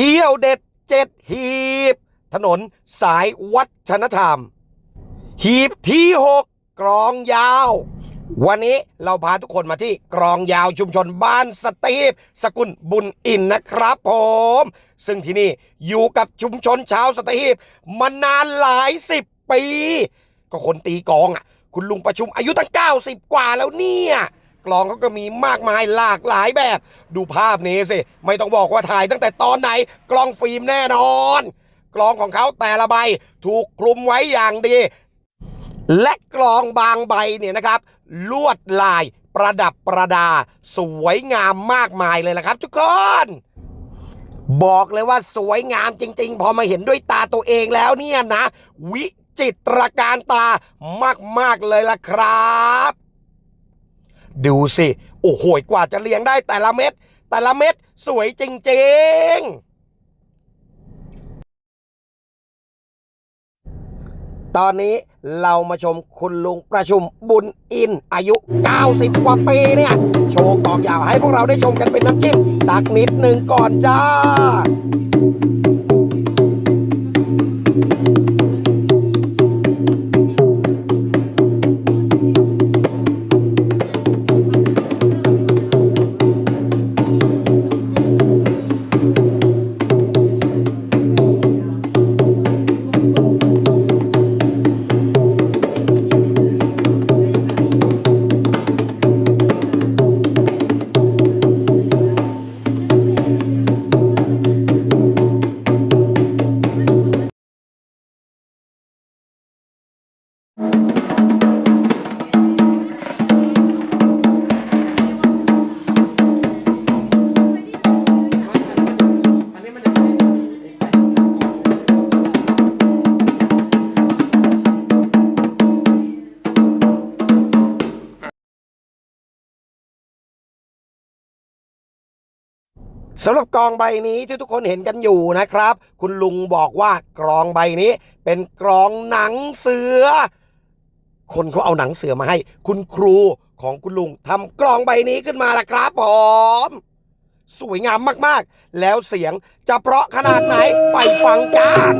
เที่ยวเด็ดเจ็ดหีบ ถนนสายวัฒนธรรม หีบที่ 6 กรองยาว วันนี้เราพาทุกคนมาที่กรองยาวชุมชนบ้านสตีฟสกุลบุญอินนะครับผม ซึ่งที่นี่อยู่กับชุมชนชาวสตีฟมานานหลายสิบปี ก็คนตีกองอะ คุณลุงประชุมอายุตั้ง 90 กว่าแล้วเนี่ย ลองเขาก็มีมากมายหลากหลายแบบ ดูภาพนี้สิ ไม่ต้องบอกว่าถ่ายตั้งแต่ตอนไหน กล้องฟิล์มแน่นอน กลองของเขาแต่ละใบถูกคลุมไว้อย่างดี และกลองบางใบเนี่ยนะครับ ลวดลายประดับประดา สวยงามมากมายเลยละครับ ทุกคนบอกเลยว่าสวยงามจริง ๆ พอมาเห็นด้วยตาตัวเองแล้วเนี่ยนะ วิจิตรการตามาก ๆ เลยล่ะครับ ดูสิ โอ้โหกว่าจะเลี้ยงได้แต่ละเม็ด แต่ละเม็ดสวยจริง ๆตอนนี้เรามาชมคุณลุงประชุมบุญอินอายุ 90 กว่าปีเนี่ย โชว์กองยาวให้พวกเราได้ชมกันเป็นน้ำจิ้มสักนิดหนึ่งก่อนจ้า สำหรับกองใบนี้ที่ทุกคนเห็นกันอยู่นะครับ คุณลุงบอกว่ากรองใบนี้ เป็นกรองหนังเสือ คนเขาเอาหนังเสือมาให้ คุณครูของคุณลุงทำกรองใบนี้ขึ้นมาละครับผมสวยงามมากๆ แล้วเสียงจะเพราะขนาดไหนไปฟังกัน